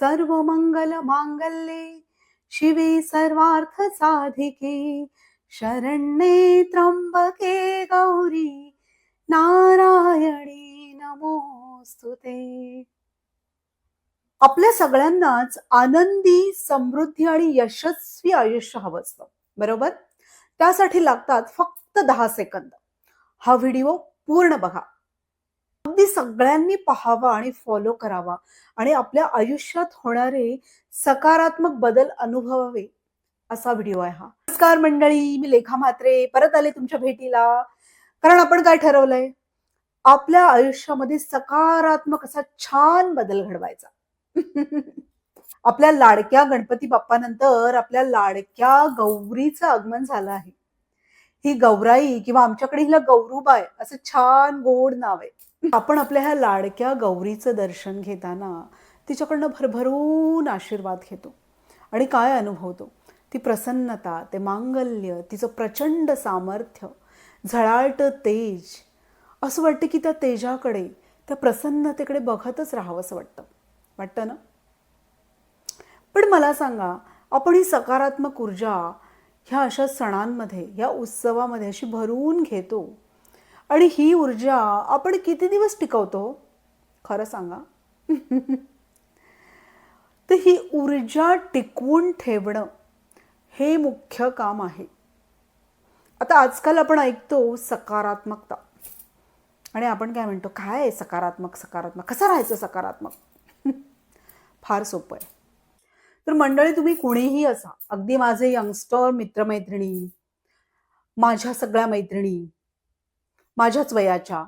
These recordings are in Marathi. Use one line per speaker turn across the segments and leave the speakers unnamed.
सर्व मंगल मांगल्ये शिवे सर्वार्थ साधिके शरण्ये त्र्यंबके गौरी नारायणी नमोस्तुते आपल्या सगळ्यांनाच आनंदी समृद्धी आणि यशस्वी आयुष्य हवं असतं. बरोबर? त्यासाठी लागतात फक्त दहा सेकंद. हा व्हिडिओ पूर्ण बघा. अगदी सगळ्यांनी पाहावा आणि फॉलो करावा. आणि आपल्या आयुष्यात होणारे सकारात्मक बदल अनुभवावे असा व्हिडिओ आहे हा. नमस्कार मंडळी मी लेखा म्हात्रे. परत आले तुमच्या भेटीला. कारण आपण काय ठरवलंय? आपल्या आयुष्यामध्ये सकारात्मक असा छान बदल घडवायचा. आपल्या लाडक्या गणपती बाप्पानंतर आपल्या लाडक्या गौरीचं आगमन झालं आहे. ही गौराई किंवा आमच्याकडे हिला गौरूबाय असं छान गोड नाव आहे. आपण आपल्या ह्या लाडक्या गौरीचं दर्शन घेताना तिच्याकडनं भरभरून आशीर्वाद घेतो. आणि काय अनुभवतो? ती प्रसन्नता ते मांगल्य तिचं प्रचंड सामर्थ्य झळाळतं तेज. असं वाटतं की त्या तेजाकडे त्या प्रसन्नतेकडे बघतच राहावं असं वाटतं. वाटतं ना? पण मला सांगा आपण ही सकारात्मक ऊर्जा ह्या अशा सणांमध्ये ह्या उत्सवामध्ये अशी भरून घेतो? आणि ही ऊर्जा आपण किती दिवस टिकवतो? खरं सांगा. तर ही ऊर्जा टिकवून ठेवणं हे मुख्य काम आहे. आता आजकाल आपण ऐकतो सकारात्मकता. आणि आपण काय म्हणतो काय सकारात्मक सकारात्मक? कसं राहायचं सकारात्मक? फार सोपं आहे. तर मंडळी तुम्ही कुणीही असा अगदी माझे यंगस्टर मित्रमैत्रिणी माझ्या सगळ्या मैत्रिणी माझ्याच वयाच्या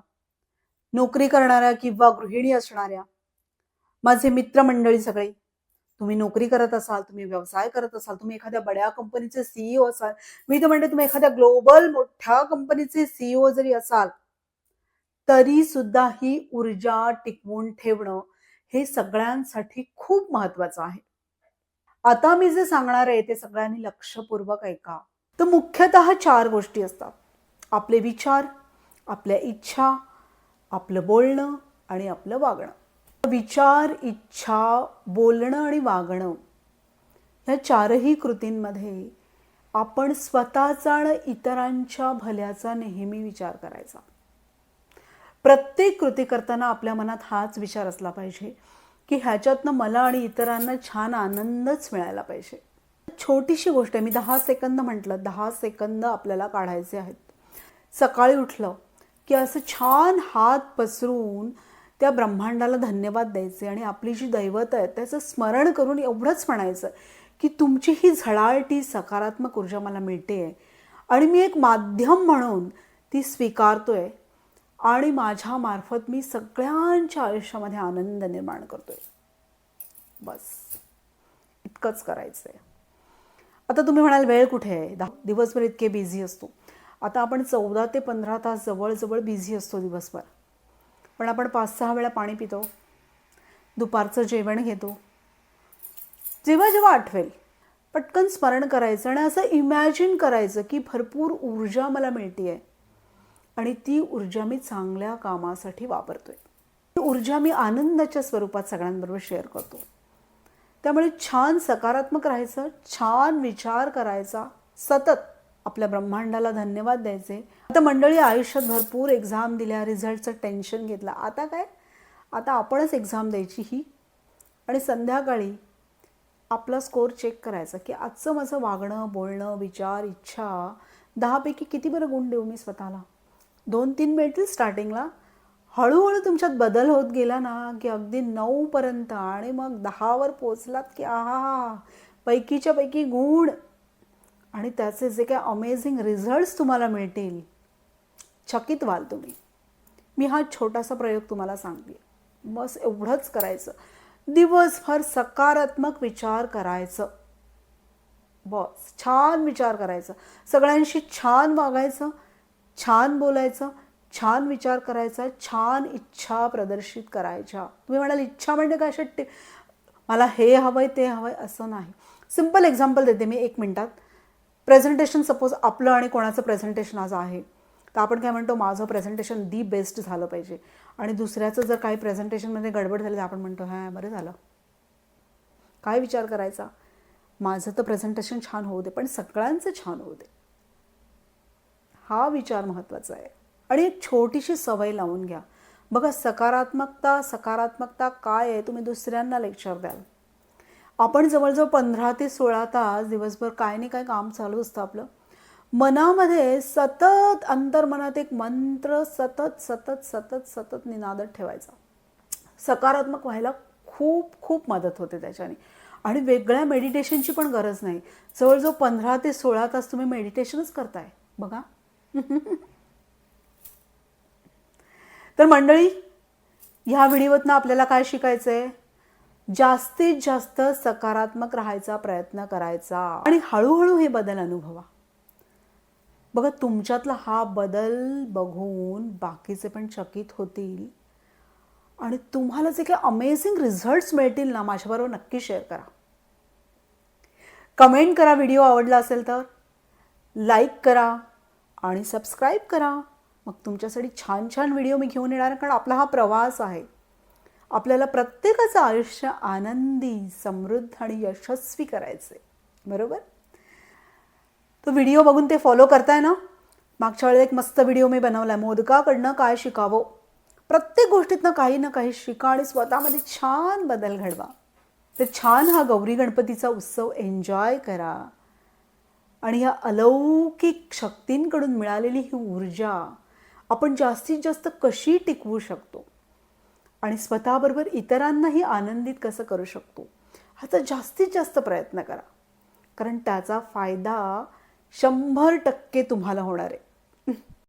नोकरी करणाऱ्या किंवा गृहिणी असणाऱ्या माझे मित्रमंडळी सगळे. तुम्ही नोकरी करत असाल तुम्ही व्यवसाय करत असाल तुम्ही एखाद्या बड्या कंपनीचे सीईओ असाल मी तर म्हणते तुम्ही एखाद्या ग्लोबल मोठ्या कंपनीचे सीईओ जरी असाल तरी सुद्धा ही ऊर्जा टिकवून ठेवणं हे सगळ्यांसाठी खूप महत्वाचं आहे. आता मी जे सांगणार आहे ते सगळ्यांनी लक्षपूर्वक ऐका. तर मुख्यतः चार गोष्टी असतात. आपले विचार आपल्या इच्छा आपलं बोलणं आणि आपलं वागणं. विचार इच्छा बोलणं आणि वागणं ह्या चारही कृतींमध्ये आपण स्वतःचा आणि इतरांच्या भल्याचा नेहमी विचार करायचा. प्रत्येक कृती करताना आपल्या मनात हाच विचार असला पाहिजे की ह्याच्यातनं मला आणि इतरांना छान आनंदच मिळायला पाहिजे. छोटीशी गोष्ट आहे मी दहा सेकंद म्हटलं दहा सेकंद आपल्याला काढायचे आहेत. सकाळी उठलं की असं छान हात पसरून त्या ब्रह्मांडाला धन्यवाद द्यायचे आणि आपली जी दैवत आहे त्याचं स्मरण करून एवढंच म्हणायचं की तुमची ही झळाळटी सकारात्मक ऊर्जा मला मिळते आहे. आणि मी एक माध्यम म्हणून ती स्वीकारतोय आणि माझ्या मार्फत मी सगळ्यांच्या आयुष्यामध्ये आनंद निर्माण करतोय. बस. इतकंच करायचं आहे आता तुम्ही म्हणाल वेळ कुठे आहे? दिवसभर इतके बिझी असतो. आता आपण चौदा ते पंधरा तास जवळजवळ बिझी असतो दिवसभर. पण आपण पाच सहा वेळा पाणी पितो दुपारचं जेवण घेतो जेव्हा जेव्हा आठवेल पटकन स्मरण करायचं आणि असं इमॅजिन करायचं की भरपूर ऊर्जा मला मिळते आहे आणि ती ऊर्जा मी चांगल्या कामासाठी वापरतोय. ती ऊर्जा मी आनंदाच्या स्वरूपात सगळ्यांबरोबर शेअर करतो. त्यामुळे छान सकारात्मक राहायचं छान विचार करायचा सतत. आपल्या ब्रह्मांडाला धन्यवाद द्यायचे. आता मंडळी आयुष्यात भरपूर एक्झाम दिल्या रिझल्टचं टेन्शन घेतलं. आता काय? आता आपणच एक्झाम द्यायची ही. आणि संध्याकाळी आपला स्कोअर चेक करायचा की आजचं माझं वागणं बोलणं विचार इच्छा दहापैकी किती बरं गुण देऊ मी स्वतःला? दोन तीन मिळतील स्टार्टिंगला हळूहळू तुमच्यात बदल होत गेला ना की अगदी नऊपर्यंत आणि मग दहावर पोचलात की आहा पैकीच्या पैकी गुण. आणि त्याचे जे काय अमेझिंग रिझल्ट्स तुम्हाला मिळतील चकित व्हाल तुम्ही. मी हा छोटासा प्रयोग तुम्हाला सांगते. बस एवढंच करायचं. दिवसभर सकारात्मक विचार करायचं. बस छान विचार करायचं. सगळ्यांशी छान वागायचं छान बोलायचं छान विचार करायचा छान इच्छा प्रदर्शित करायच्या. तुम्ही म्हणाल इच्छा म्हणजे काय अशा मला हे हवंय ते हवंय असं नाही. सिंपल एक्झाम्पल देते मी एक मिनटात. प्रेझेंटेशन सपोज आपलं आणि कोणाचं प्रेझेंटेशन आज आहे. तर आपण काय म्हणतो माझं प्रेझेंटेशन दी बेस्ट झालं पाहिजे. आणि दुसऱ्याचं जर काही प्रेझेंटेशनमध्ये गडबड झाली तर आपण म्हणतो हां बरं झालं. काय विचार करायचा? माझं तर प्रेझेंटेशन छान होऊ दे पण सगळ्यांचं छान होऊ दे. हा विचार महत्त्वाचा आहे. आणि एक छोटीशी सवय लावून घ्या. बघा सकारात्मकता सकारात्मकता काय आहे? तुम्ही दुसऱ्यांना लेक्चर द्याल. आपण जवळजवळ पंधरा ते सोळा तास दिवसभर काय नाही काय काम चालू असतं आपलं. मनामध्ये सतत अंतर्मनात एक मंत्र सतत सतत सतत सतत निनादत ठेवायचा. सकारात्मक व्हायला खूप खूप मदत होते त्याच्याने. आणि वेगळ्या मेडिटेशनची पण गरज नाही. जवळजवळ पंधरा ते सोळा तास तुम्ही मेडिटेशनच करताय. बघा. तर मंडळी ह्या व्हिडिओतनं आपल्याला काय शिकायचं आहे जास्तीत जास्त सकारात्मक राहायचा प्रयत्न करायचा. आणि हळूहळू हे बदल अनुभवा. बघा तुमच्यातला हा बदल बघून बाकीचे पण चकित होतील. आणि तुम्हाला जे काही अमेझिंग रिझल्ट्स मिळतील ना माझ्याबरोबर नक्की शेअर करा. कमेंट करा व्हिडिओ आवडला असेल तर. लाईक करा आणि सबस्क्राईब करा. मग तुमच्यासाठी छान छान व्हिडिओ मी घेऊन येणार कारण आपला हा प्रवास आहे. आपल्याला प्रत्येकाचं आयुष्य आनंदी समृद्ध आणि यशस्वी करायचं बरोबर? तो व्हिडिओ बघून ते फॉलो करताय ना? मागच्या वेळेला एक मस्त व्हिडिओ मी बनवला आहे मोदकाकडनं काय शिकावं? प्रत्येक गोष्टीतनं काही ना काही शिका आणि स्वतःमध्ये छान बदल घडवा. तर छान हा गौरी गणपतीचा उत्सव एन्जॉय करा. आणि या अलौकिक शक्तींकडून मिळालेली ही ऊर्जा आपण जास्तीत जास्त कशी टिकवू शकतो? आणि स्वतःबरोबर इतरांनाही आनंदित कसं करू शकतो? ह्याचा जास्तीत जास्त प्रयत्न करा. कारण त्याचा फायदा शंभर टक्के तुम्हाला होणार आहे.